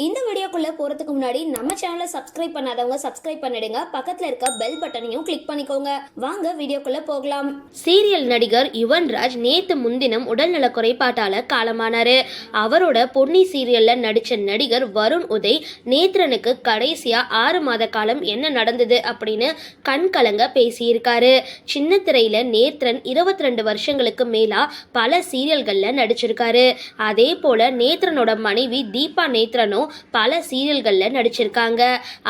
இந்த வீடியோக்குள்ள போறதுக்கு முன்னாடி நம்ம சேனலை சப்ஸ்கிரைப் பண்ணாதவங்க சப்ஸ்கிரைப் பண்ணிடுங்க. பக்கத்துல இருக்க பெல் பட்டனையும் கிளிக் பண்ணிக்கோங்க. வாங்க வீடியோக்குள்ள போகலாம். சீரியல் நடிகர் யுவன்ராஜ் நேத்து முன்தினம் உடல்நல குறைபாட்டால காலமானாரு. அவரோட பொன்னி சீரியல்ல நடிச்ச நடிகர் வருண் உதய் நேத்ரனுக்கு கடைசியா ஆறு மாத காலம் என்ன நடந்தது அப்படின்னு கண் கலங்க பேசியிருக்காரு. சின்ன திரையில நேத்ரன் இருபத்தி ரெண்டு வருஷங்களுக்கு மேலா பல சீரியல்கள்ல நடிச்சிருக்காரு. அதே போல நேத்ரனோட மனைவி தீபா நேத்ரனும் பல சீரியல்கள்ல நடிச்சிருக்காங்க.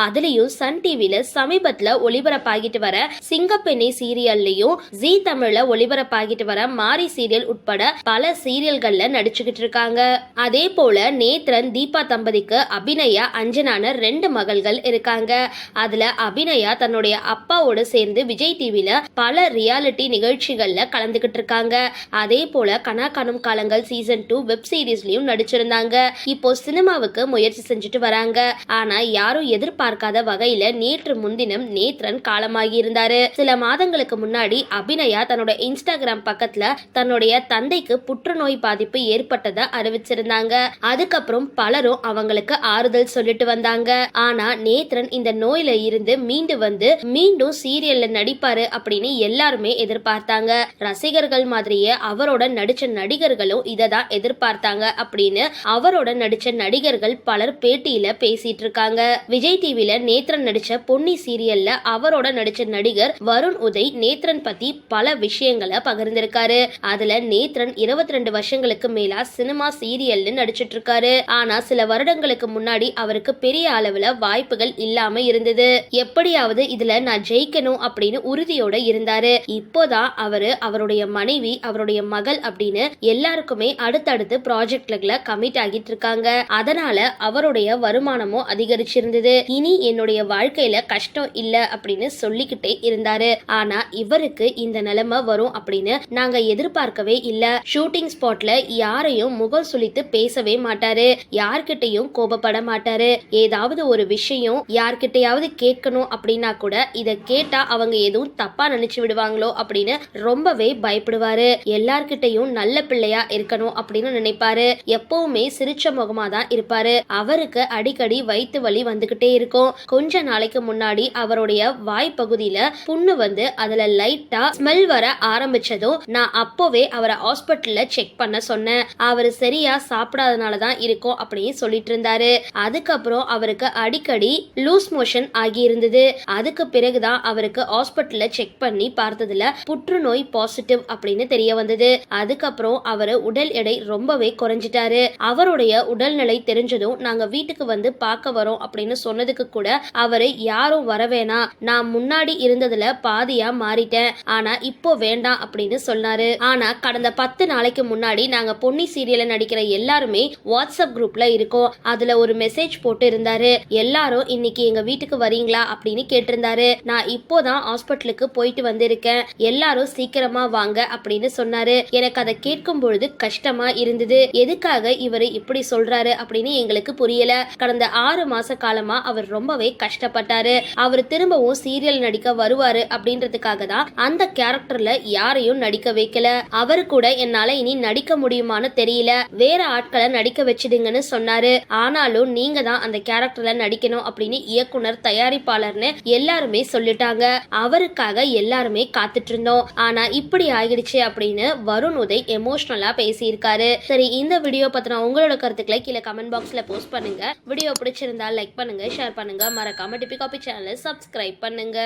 அதுலயும் சன் டிவில சமீபத்துல ஒளிபரப்பாகிட்டு வர சிங்கப்பெண்ணை சீரியல்லையும் ஜீ தமிழ்ல ஒளிபரப்பாகிட்டு வர மாரி சீரியல் உட்பட பல சீரியல்கள்ல நடிச்சுக்கிட்டு இருக்காங்க. அதே போல நேத்ரன் தீபா தம்பதிக்கு அபிநயா அஞ்சனான ரெண்டு மகள்கள் இருக்காங்க. அதுல அபிநயா தன்னுடைய அப்பாவோட சேர்ந்து விஜய் டிவில பல ரியாலிட்டி நிகழ்ச்சிகள்ல கலந்துகிட்டு இருக்காங்க. அதே போல கனா காணும் காலங்கள் சீசன் டூ வெப் சீரிஸ்லயும் நடிச்சிருந்தாங்க. இப்போ சினிமாவுக்கு முயற்சி செஞ்சுட்டு வராங்க. ஆனா யாரும் எதிர்பார்க்காத வகையில நேற்று முன்தினம் நேத்ரன் காலமாகி இருந்தாரு. சில மாதங்களுக்கு முன்னாடி அபிநயா தன்னோட இன்ஸ்டாகிராம் பக்கத்துல தன்னுடைய தந்தைக்கு புற்றுநோய் பாதிப்பு ஏற்பட்டதை அறிவிச்சிருந்தாங்க. அதுக்கப்புறம் பலரும் அவங்களுக்கு ஆறுதல் சொல்லிட்டு வந்தாங்க. ஆனா நேத்ரன் இந்த நோயில இருந்து மீண்டு வந்து மீண்டும் சீரியல்ல நடிப்பாரு அப்படின்னு எல்லாருமே எதிர்பார்த்தாங்க. ரசிகர்கள் மாதிரியே அவரோட நடிச்ச நடிகர்களும் இதை தான் எதிர்பார்த்தாங்க அப்படின்னு அவரோட நடிச்ச நடிகர்கள் பலர் பேட்டியில பேசிட்டு இருக்காங்க விஜய் டிவில நேத்ரன் நடிச்ச பொன்னி சீரியல்ல அவரோட நடிச்ச நடிகர் வருண் உதய் நேத்ரன் பத்தி பல விஷயங்களை பகிர்ந்திருக்காரு. அதுல நேத்ரன் இருபத்தி ரெண்டு வருஷங்களுக்கு மேலா சினிமா சீரியல்னு நடிச்சிட்டு இருக்காரு ஆனா சில வருடங்களுக்கு முன்னாடி அவருக்கு பெரிய அளவுல வாய்ப்புகள் இல்லாம இருந்தது. எப்படியாவது இதுல நான் ஜெயிக்கணும் அப்படின்னு உறுதியோட இருந்தாரு. இப்போதான் அவரு அவருடைய மனைவி அவருடைய மகள் அப்படின்னு எல்லாருக்குமே அடுத்தடுத்து ப்ராஜெக்ட்ல கமிட் ஆகிட்டு இருக்காங்க அதனால அவருடைய வருமானமும் அதிகரிச்சிருந்தது. இனி என்னுடைய வாழ்க்கையில கஷ்டம் இல்ல அப்படின்னு சொல்லிக்கிட்டே இருந்தாரு. ஆனா இவருக்கு இந்த நிலைமை வரும் அப்படின்னு நாங்க எதிர்பார்க்கவே இல்ல. ஷூட்டிங் ஸ்பாட்ல யாரையும் முகம் சுழித்து பேசவே மாட்டாரு. யார்கிட்டையும் கோபப்பட மாட்டாரு. ஏதாவது ஒரு விஷயம் யார்கிட்டயாவது கேட்கணும் அப்படின்னா கூட இதை கேட்டா அவங்க எதுவும் தப்பா நினைச்சு விடுவாங்களோ அப்படின்னு ரொம்பவே பயப்படுவாரு. எல்லார்கிட்டையும் நல்ல பிள்ளையா இருக்கணும் அப்படின்னு நினைப்பாரு. எப்பவுமே சிரிச்ச முகமா தான் இருப்பாரு. அவருக்கு அடிக்கடி வயிற்று வலி வந்துகிட்டே இருக்கும். கொஞ்ச நாளைக்கு முன்னாடி அவருடைய வாய் பகுதியில புண்ணு வந்து அதுல லைட்டா ஸ்மெல் வர ஆரம்பிச்சதும் நான் அப்போவே அவரை ஹாஸ்பிட்டல்ல செக் பண்ண சொன்னேன். அவர் சரியா சாப்பிடாதனால தான் இருக்கும் அப்படின்னு சொல்லிட்டு இருந்தாரு. அதுக்கப்புறம் அவருக்கு அடிக்கடி லூஸ் மோஷன் ஆகி இருந்தது அதுக்கு பிறகுதான் அவருக்கு ஹாஸ்பிட்டல்ல செக் பண்ணி பார்த்ததுல புற்றுநோய் பாசிட்டிவ் அப்படின்னு தெரிய வந்தது. அதுக்கப்புறம் அவர் உடல் எடை ரொம்பவே குறைஞ்சிட்டாரு. அவருடைய உடல்நிலை தெரிஞ்சதும் நாங்க வீட்டுக்கு வந்து பார்க்க வரோம் அப்படின்னு சொன்னதுக்கு கூட அவரு யாரும் வர வேணாம். நான் முன்னாடி இருந்ததுல பாதியா மாறிட்டேன். ஆனா இப்போ வேண்டாம் அப்படின்னு சொன்னாரு. ஆனா கடந்த பத்து நாளைக்கு முன்னாடி நாங்க பொன்னி சீரியல்ல நடிக்கிற எல்லாருமே வாட்ஸ்அப் குரூப்ல இருக்கோம். அதுல ஒரு மெசேஜ் போட்டு இருந்தாரு. எல்லாரும் இன்னைக்கு எங்க வீட்டுக்கு வரீங்களா? அப்படின்னு கேட்டிருந்தாரு. நான் இப்போதான் ஹாஸ்பிட்டலுக்கு போயிட்டு வந்திருக்கேன். எல்லாரும் சீக்கிரமா வாங்க அப்படின்னு சொன்னாரு. எனக்கு அதை கேட்கும் பொழுது கஷ்டமா இருந்தது. எதுக்காக இவர் இப்படி சொல்றாரு அப்படின்னு எங்களுக்கு புரியல. கடந்த ஆறு மாச காலமா அவர் ரொம்பவே கஷ்டப்பட்டாரு. அவர் திரும்பவும் சீரியல் நடிக்க வருவாரு அப்படின்றதுக்காக தான் அந்த கேரக்டர்ல யாரையும் நடிக்க வைக்கல. அவரு கூட என்னால இனி நடிக்க முடியுமான்னு தெரியல. வேற ஆட்களை நடிக்க வச்சிடுங்கன்னு சொன்னாரு. ஆனாலும் நீங்க தான் அந்த கேரக்டர்ல நடிக்கணும் அப்படின்னு இயக்குனர் தயாரிப்பாளர்னு எல்லாருமே சொல்லிட்டாங்க. அவருக்காக எல்லாருமே காத்துட்டு இருந்தோம் ஆனா இப்படி ஆகிடுச்சு அப்படின்னு வருண் உதய் எமோஷனலா பேசியிருக்காரு. சரி இந்த வீடியோ பத்தின உங்களோட கருத்துக்களை கீழே கமெண்ட் பாக்ஸ்ல போஸ்ட் பண்ணுங்க. வீடியோ பிடிச்சிருந்தா லைக் பண்ணுங்க ஷேர் பண்ணுங்க. மறக்காம டிபி காபி சேனலை சப்ஸ்கிரைப் பண்ணுங்க.